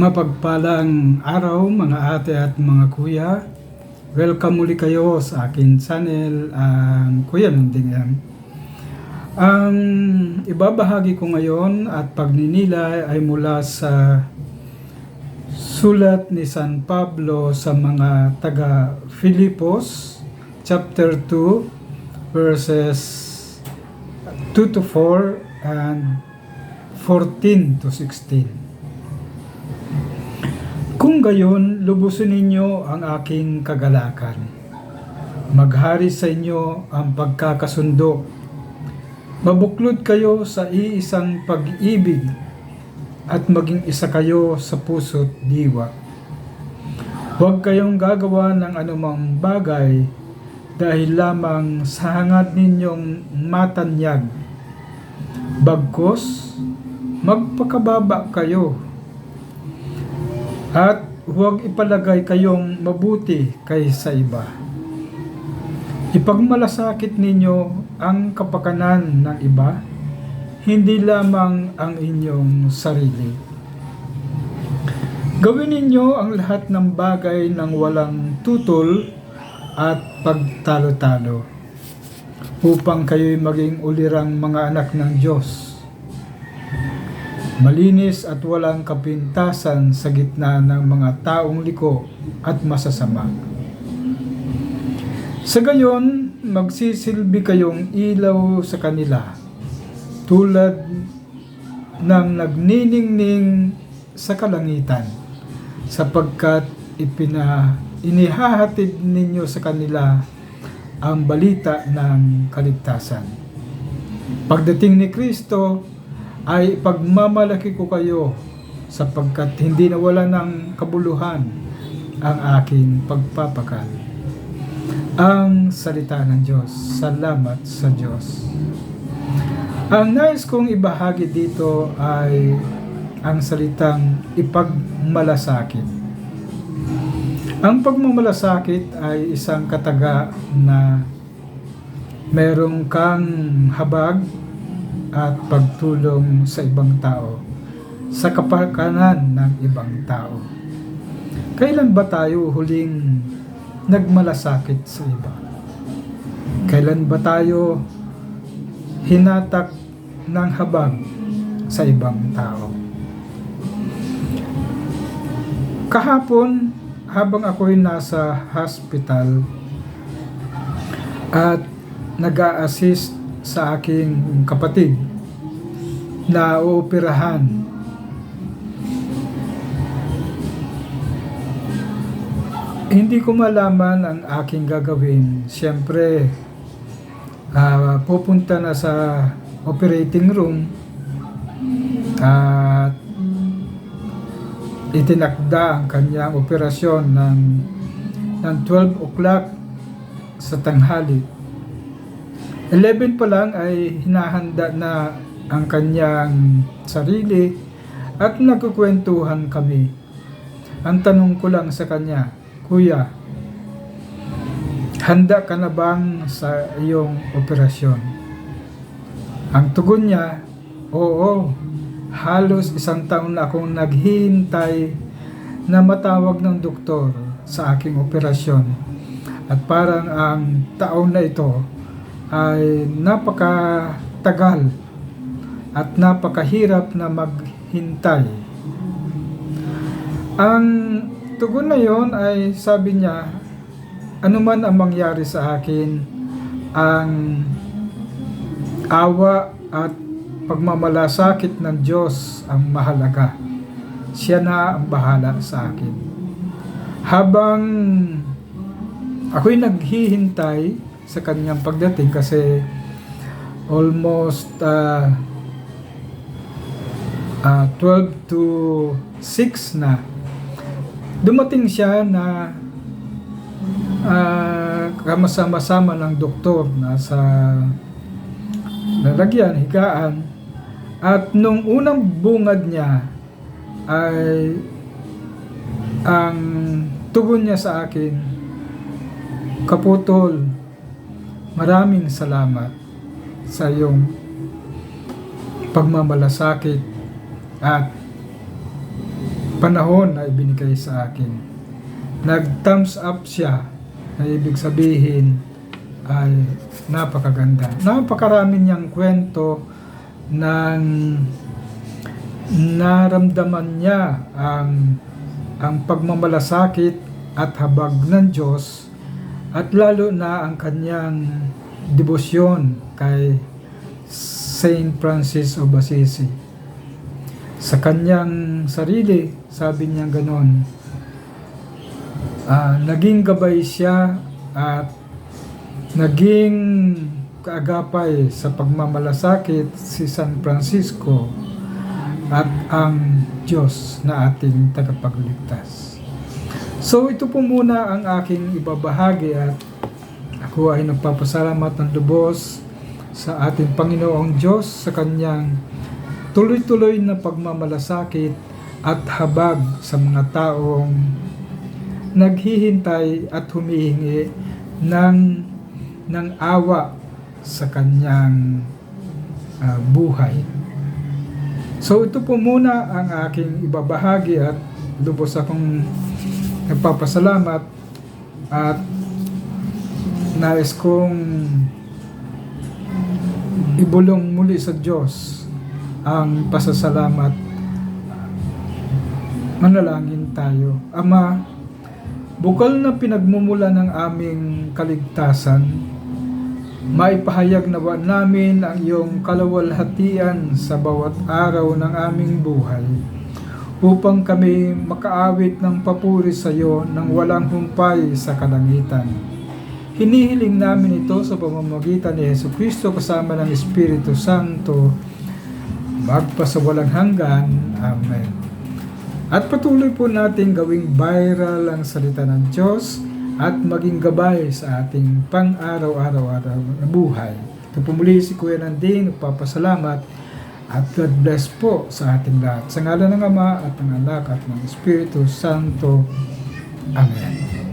Mapagpalang araw mga ate at mga kuya. Welcome muli kayo sa akin channel, ang Kuya Nunding yan. Ang ibabahagi ko ngayon at pagninilay ay mula sa sulat ni San Pablo sa mga taga Filipos chapter 2 verses 2 to 4 and 14 to 16. Kung gayon, lubusin ninyo ang aking kagalakan. Maghari sa inyo ang pagkakasundo. Mabuklod kayo sa iisang pag-ibig at maging isa kayo sa puso't diwa. Huwag kayong gagawa ng anumang bagay dahil lamang sa hangad ninyong matanyag. Bagkos, magpakababa kayo at huwag ipalagay kayong mabuti kaysa iba. Ipagmalasakit ninyo ang kapakanan ng iba, hindi lamang ang inyong sarili. Gawin ninyo ang lahat ng bagay ng walang tutol at pagtalo-talo upang kayo'y maging ulirang mga anak ng Diyos malinis at walang kapintasan sa gitna ng mga taong liko at masasama. Sa gayon, magsisilbi kayong ilaw sa kanila, tulad ng nagniningning sa kalangitan, sapagkat ipina, inihahatid ninyo sa kanila ang balita ng kaligtasan. Pagdating ni Kristo, ay pagmamalaki ko kayo sapagkat hindi nawala ng kabuluhan ang aking pagpapakal. Ang salita ng Diyos. Salamat sa Diyos. Ang nais kong ibahagi dito ay ang salitang ipagmalasakit. Ang pagmamalasakit ay isang kataga na merong kang habag at pagtulong sa ibang tao sa kapakanan ng ibang tao. Kailan ba tayo huling nagmalasakit sa iba? Kailan ba tayo hinatak ng habag sa ibang tao? Kahapon, habang ako'y nasa hospital at nag-a-assist sa aking kapatid na ooperahan. Hindi ko malaman ang aking gagawin. Siyempre, uh, pupunta na sa operating room at itinakda ang kanyang operasyon ng, ng 12 o'clock sa tanghali 11 pa lang ay hinahanda na ang kanyang sarili at nagkukwentuhan kami. Ang tanong ko lang sa kanya, Kuya, handa ka na bang sa iyong operasyon? Ang tugon niya, Oo, halos isang taon na akong naghihintay na matawag ng doktor sa aking operasyon. At parang ang taon na ito ay napakatagal at napakahirap na maghintay. Ang tugon na yon ay sabi niya, anuman ang mangyari sa akin, ang awa at pagmamalasakit ng Diyos ang mahalaga. Siya na ang bahala sa akin. Habang ako'y naghihintay sa kanyang pagdating kasi almost uh, uh, 12 to 6 na. Dumating siya na uh, kamasama-sama ng doktor na sa lalagyan, higaan. At nung unang bungad niya ay ang tugon niya sa akin kaputol Maraming salamat sa iyong pagmamalasakit at panahon na ibinigay sa akin. Nag-thumbs up siya na ibig sabihin ay napakaganda. Napakarami niyang kwento ng naramdaman niya ang ang pagmamalasakit at habag ng Diyos at lalo na ang kanyang debosyon kay Saint Francis of Assisi. Sa kanyang sarili, sabi niya ganon, ah, naging gabay siya at naging kaagapay sa pagmamalasakit si San Francisco at ang Diyos na ating tagapagligtas. So ito po muna ang aking ibabahagi at ako ay nagpapasalamat ng lubos sa ating Panginoong Diyos sa kanyang tuloy-tuloy na pagmamalasakit at habag sa mga taong naghihintay at humihingi ng ng awa sa kanyang ah, buhay. So ito po muna ang aking ibabahagi at lubos akong nagpapasalamat at nais kong ibulong muli sa Diyos ang pasasalamat. Manalangin tayo. Ama, bukal na pinagmumula ng aming kaligtasan, maipahayag nawa namin ang iyong kalawalhatian sa bawat araw ng aming buhay upang kami makaawit ng papuri sa iyo ng walang humpay sa kalangitan. Hinihiling namin ito sa pamamagitan ni Yesu Kristo kasama ng Espiritu Santo magpasawalang hanggan. Amen. At patuloy po natin gawing viral ang salita ng Diyos at maging gabay sa ating pang-araw-araw na buhay. Ito po muli si Kuya Nanding, nagpapasalamat at God bless po sa ating lahat. Sa ngalan ng Ama at ng Anak at ng Espiritu Santo. Amen.